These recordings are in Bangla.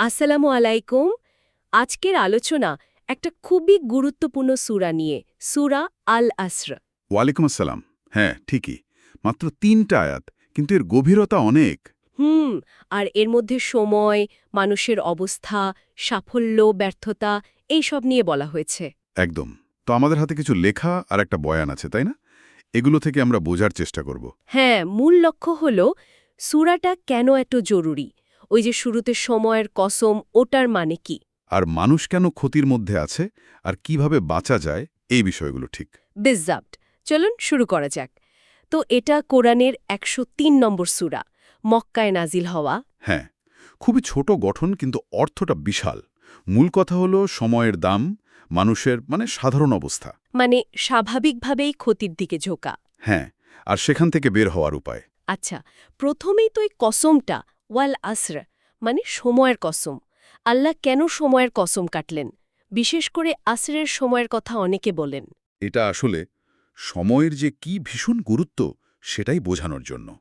আসসালামু আলাইকুম। আজকের আলোচনা একটা খুবই গুরুত্বপূর্ণ সূরা নিয়ে সূরা আল আসর ওয়ালাইকুম আসসালাম। হ্যাঁ ঠিকই। মাত্র তিনটা আয়াত কিন্তু এর গভীরতা অনেক। হুম আর এর মধ্যে সময় মানুষের অবস্থা সাফল্য ব্যর্থতা এই সব নিয়ে বলা হয়েছে। একদম। তো আমাদের হাতে কিছু লেখা আর একটা বয়ান আছে তাই না? এগুলো থেকে আমরা বোঝার চেষ্টা করব। হ্যাঁ মূল লক্ষ্য হল সুরাটা কেন এত জরুরি? ওই যে শুরুতে সময়ের কসম ওটার মানে কি? আর মানুষ কেন ক্ষতির মধ্যে আছে? আর কীভাবে বাঁচা যায়? এই বিষয়গুলো ঠিক। বিজাব্ট চলুন শুরু করা যাক। তো এটা কোরআনের একশো তিন নম্বর সুরা মক্কায় নাজিল হওয়া। হ্যাঁ খুবই ছোট গঠন কিন্তু অর্থটা বিশাল। মূল কথা হলো সময়ের দাম মানুষের মানে সাধারণ অবস্থা। মানে স্বাভাবিকভাবেই ক্ষতির দিকে ঝোঁকা। হ্যাঁ আর সেখান থেকে বের হওয়ার উপায়। আচ্ছা প্রথমেই তো এই কসমটা ওয়াল আসর মানে সময়ের কসম। আল্লাহ কেন সময়ের কসম কাটলেন? বিশেষ করে আসরের সময়ের কথা অনেকে বলেন। এটা আসলে সময়ের যে কি ভীষণ গুরুত্ব, সেটাই বোঝানোর জন্য।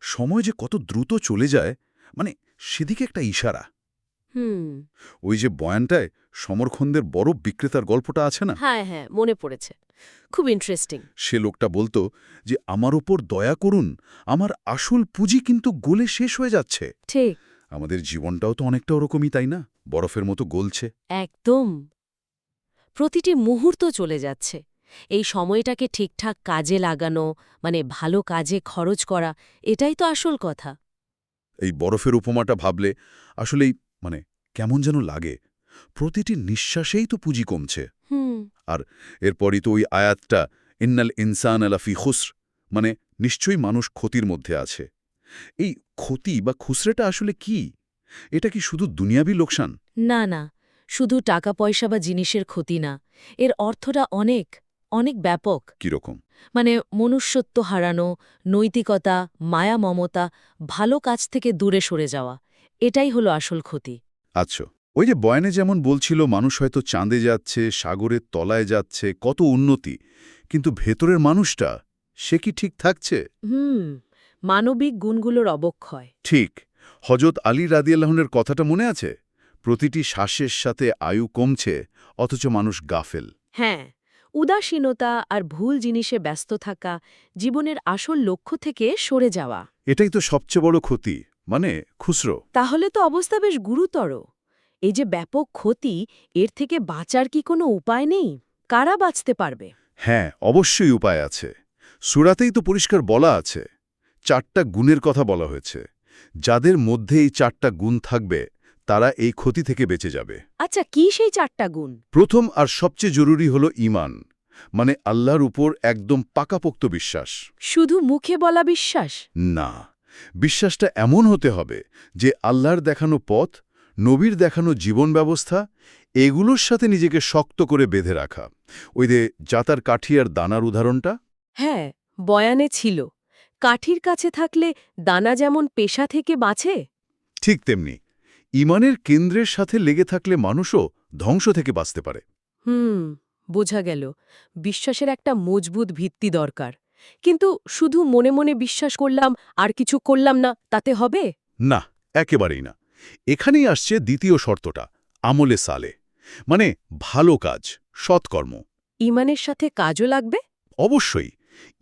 সময় যে কত দ্রুত চলে যায় মানে সেদিকে একটা ইশারা। হুম। ওই যে বয়ানটায় সমরখন্দের বরফ বিক্রেতার গল্পটা আছে না? হ্যাঁ হ্যাঁ মনে পড়েছে। খুব ইন্টারেস্টিং সে লোকটা বলতো যে আমার ওপর দয়া করুন আমার আসল পুঁজি কিন্তু গলে শেষ হয়ে যাচ্ছে। ঠিক। আমাদের জীবনটাও তো অনেকটা ওরকমই তাই না? বরফের মতো গলছে। একদম। প্রতিটি মুহূর্ত চলে যাচ্ছে। এই সময়টাকে ঠিকঠাক কাজে লাগানো মানে ভালো কাজে খরচ করা এটাই তো আসল কথা। এই বরফের উপমাটা ভাবলে আসলেই মানে কেমন যেন লাগে। প্রতিটি নিঃশ্বাসেই তো পুঁজি কমছে। হুম। এরপরই তো ওই আয়াতটা ইন্নাল ইনসান আলাফি খুসর মানে নিশ্চয়ই মানুষ ক্ষতির মধ্যে আছে। এই ক্ষতি বা খুসরেটা আসলে কি? এটা কি শুধু দুনিয়াবি লোকসান? না না। শুধু টাকা পয়সা বা জিনিসের ক্ষতি না। এর অর্থটা অনেক অনেক ব্যাপক। কীরকম? মানে মনুষ্যত্ব হারানো নৈতিকতা মায়া মমতা ভালো কাজ থেকে দূরে সরে যাওয়া। এটাই হলো আসল ক্ষতি। আচ্ছা ওই যে বয়ানে যেমন বলছিল মানুষ হয়তো চাঁদে যাচ্ছে সাগরের তলায় যাচ্ছে কত উন্নতি কিন্তু ভেতরের মানুষটা সে কি ঠিক থাকছে? হুম মানবিক গুণগুলোর অবক্ষয়। ঠিক হজরত আলী রাদিয়াল্লাহনের কথাটা মনে আছে? প্রতিটি শ্বাসের সাথে আয়ু কমছে অথচ মানুষ গাফেল। হ্যাঁ উদাসীনতা আর ভুল জিনিসে ব্যস্ত থাকা জীবনের আসল লক্ষ্য থেকে সরে যাওয়া। এটাই তো সবচেয়ে বড় ক্ষতি। মানে খুসরো তাহলে তো অবস্থা বেশ গুরুতর। এই যে ব্যাপক ক্ষতি এর থেকে বাঁচার কি কোনো উপায় নেই? কারা বাঁচতে পারবে? হ্যাঁ অবশ্যই উপায় আছে। সুরাতেই তো পরিষ্কার বলা আছে। চারটা গুণের কথা বলা হয়েছে। যাদের মধ্যে এই চারটা গুণ থাকবে তারা এই ক্ষতি থেকে বেঁচে যাবে। আচ্ছা কি সেই চারটা গুণ? প্রথম আর সবচেয়ে জরুরি হল ইমান মানে আল্লাহর উপর একদম পাকাপোক্ত বিশ্বাস। শুধু মুখে বলা বিশ্বাস? না। বিশ্বাসটা এমন হতে হবে যে আল্লাহর দেখানো পথ নবীর দেখানো জীবন ব্যবস্থা এগুলোর সাথে নিজেকে শক্ত করে বেঁধে রাখা। ওই যে জাতার কাঠি আর দানার উদাহরণটা? হ্যাঁ বয়ানে ছিল কাঠির কাছে থাকলে দানা যেমন পেশা থেকে বাঁচে। ঠিক তেমনি ইমানের কেন্দ্রের সাথে লেগে থাকলে মানুষও ধ্বংস থেকে বাঁচতে পারে। হুম বোঝা গেল বিশ্বাসের একটা মজবুত ভিত্তি দরকার। কিন্তু শুধু মনে মনে বিশ্বাস করলাম আর কিছু করলাম না তাতে হবে? না একেবারেই না। এখানেই আসছে দ্বিতীয় শর্তটা আমলে সালে। মানে ভালো কাজ সৎকর্ম। ইমানের সাথে কাজও লাগবে? অবশ্যই।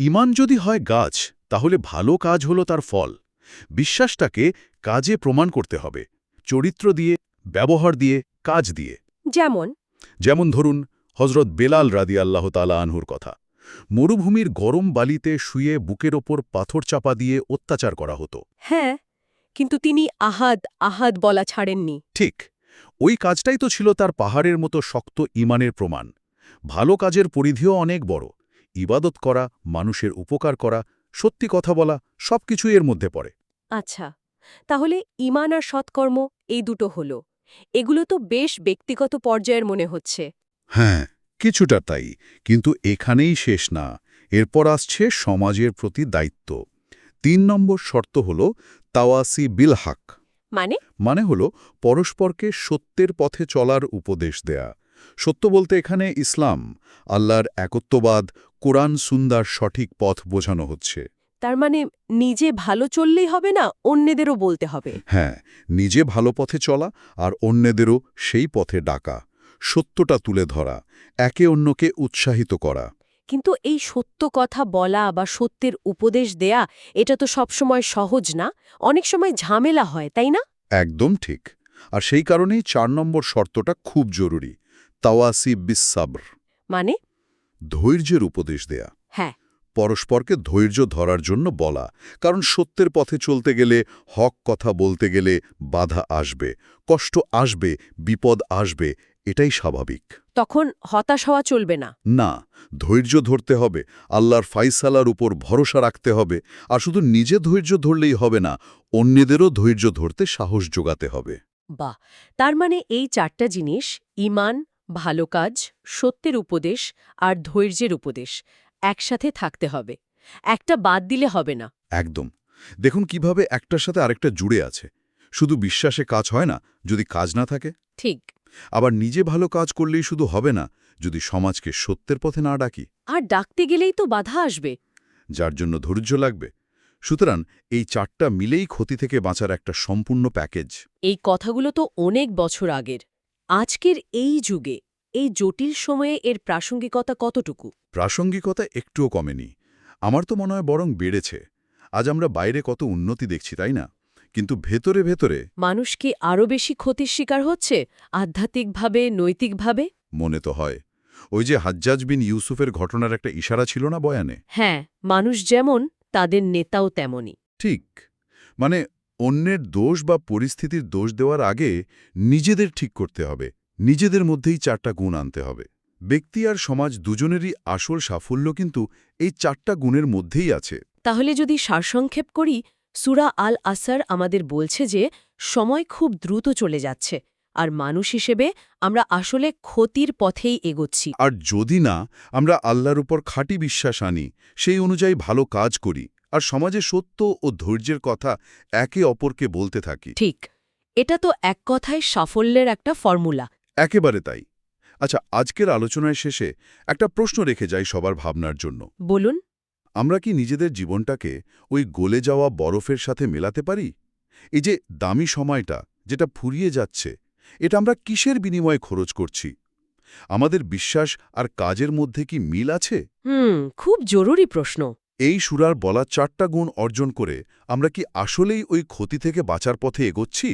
ইমান যদি হয় গাছ তাহলে ভালো কাজ হলো তার ফল। বিশ্বাসটাকে কাজে প্রমাণ করতে হবে চরিত্র দিয়ে ব্যবহার দিয়ে কাজ দিয়ে। যেমন? যেমন ধরুন হজরত বেলাল রাদি আল্লাহ তালা আনহুর কথা। মরুভূমির গরম বালিতে শুয়ে বুকের ওপর পাথর চাপা দিয়ে অত্যাচার করা হতো। হ্যাঁ কিন্তু তিনি আহাদ আহাদ বলা ছাড়েননি। ঠিক ওই কাজটাই তো ছিল তার পাহাড়ের মতো শক্ত ইমানের প্রমাণ। ভালো কাজের পরিধিও অনেক বড়। ইবাদত করা মানুষের উপকার করা সত্যি কথা বলা সবকিছু এর মধ্যে পড়ে। আচ্ছা তাহলে ইমান আর সৎকর্ম এই দুটো হল। এগুলো তো বেশ ব্যক্তিগত পর্যায়ের মনে হচ্ছে। হ্যাঁ। কিছুটা তাই কিন্তু এখানেই শেষ না। এরপর আসছে সমাজের প্রতি দায়িত্ব। তিন নম্বর শর্ত হল তাওয়াসি বিলহাক মানে? মানে হল পরস্পরকে সত্যের পথে চলার উপদেশ দেয়া। সত্য বলতে এখানে ইসলাম আল্লাহর একত্ববাদ কোরআন সুন্দার সঠিক পথ বোঝানো হচ্ছে। তার মানে নিজে ভালো চললেই হবে না অন্যদেরও বলতে হবে? হ্যাঁ নিজে ভালো পথে চলা আর অন্যদেরও সেই পথে ডাকা। সত্যটা তুলে ধরা একে অন্যকে উৎসাহিত করা। কিন্তু এই সত্য কথা বলা বা সত্যের উপদেশ দেয়া এটা তো সবসময় সহজ না। অনেক সময় ঝামেলা হয় তাই না? একদম ঠিক। আর সেই কারণেই চার নম্বর শর্তটা খুব জরুরি তাওয়াসি বিসাব্র মানে? ধৈর্যের উপদেশ দেয়া। হ্যাঁ। পরস্পরকে ধৈর্য ধরার জন্য বলা কারণ সত্যের পথে চলতে গেলে হক কথা বলতে গেলে বাধা আসবে কষ্ট আসবে বিপদ আসবে এটাই স্বাভাবিক। তখন হতাশ হওয়া চলবে না। না ধৈর্য ধরতে হবে আল্লাহর ফাইসালার উপর ভরসা রাখতে হবে আর শুধু নিজে ধৈর্য ধরলেই হবে না অন্যদেরও ধৈর্য ধরতে সাহস যোগাতে হবে। বাহ তার মানে এই চারটা জিনিস ইমান ভালো কাজ সত্যের উপদেশ আর ধৈর্যের উপদেশ একসাথে থাকতে হবে। একটা বাদ দিলে হবে না। একদম। দেখুন কীভাবে একটার সাথে আরেকটা জুড়ে আছে। শুধু বিশ্বাসে কাজ হয় না যদি কাজ না থাকে। ঠিক। আবার নিজে ভালো কাজ করলেই শুধু হবে না যদি সমাজকে সত্যের পথে না ডাকি। আর ডাকতে গেলেই তো বাধা আসবে। যার জন্য ধৈর্য লাগবে। সুতরাং এই চারটা মিলেই ক্ষতি থেকে বাঁচার একটা সম্পূর্ণ প্যাকেজ। এই কথাগুলো তো অনেক বছর আগের। আজকের এই যুগে এই জটিল সময়ে এর প্রাসঙ্গিকতা কতটুকু? প্রাসঙ্গিকতা একটুও কমেনি। আমার তো মনে হয় বরং বেড়েছে। আজ আমরা বাইরে কত উন্নতি দেখছি তাই না? কিন্তু ভেতরে ভেতরে মানুষ কি আরও বেশি ক্ষতির শিকার হচ্ছে? আধ্যাত্মিকভাবে নৈতিকভাবে? মনে তো হয়। ওই যে হাজ্জাজ বিন ইউসুফের ঘটনার একটা ইশারা ছিল না বয়ানে? হ্যাঁ মানুষ যেমন তাদের নেতাও তেমনই। ঠিক। মানে অন্যের দোষ বা পরিস্থিতির দোষ দেওয়ার আগে নিজেদের ঠিক করতে হবে। নিজেদের মধ্যেই চারটা গুণ আনতে হবে। ব্যক্তি আর সমাজ দুজনেরই আসল সাফল্য কিন্তু এই চারটা গুণের মধ্যেই আছে। তাহলে যদি সারসংক্ষেপ করি সুরা আল আসার আমাদের বলছে যে সময় খুব দ্রুত চলে যাচ্ছে আর মানুষ হিসেবে আমরা আসলে ক্ষতির পথেই এগোচ্ছি। আর যদি না আমরা আল্লাহর উপর খাঁটি বিশ্বাস আনি সেই অনুযায়ী ভালো কাজ করি আর সমাজে সত্য ও ধৈর্যের কথা একে অপরকে বলতে থাকি। ঠিক এটা তো এক কথায় সাফল্যের একটা ফর্মুলা। একেবারে তাই। আচ্ছা আজকের আলোচনায় শেষে একটা প্রশ্ন রেখে যাই সবার ভাবনার জন্য। বলুন। আমরা কি নিজেদের জীবনটাকে ওই গলে যাওয়া বরফের সাথে মেলাতে পারি? এই যে দামি সময়টা যেটা ফুরিয়ে যাচ্ছে এটা আমরা কিসের বিনিময়ে খরচ করছি? আমাদের বিশ্বাস আর কাজের মধ্যে কি মিল আছে? হুম খুব জরুরি প্রশ্ন। এই সুরার বলা চারটা গুণ অর্জন করে আমরা কি আসলেই ওই ক্ষতি থেকে বাঁচার পথে এগোচ্ছি?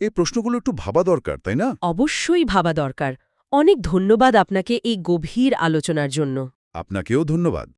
এই প্রশ্নগুলো একটু ভাবা দরকার তাই না? অবশ্যই ভাবা দরকার। অনেক ধন্যবাদ আপনাকে এই গভীর আলোচনার জন্য। আপনাকেও ধন্যবাদ।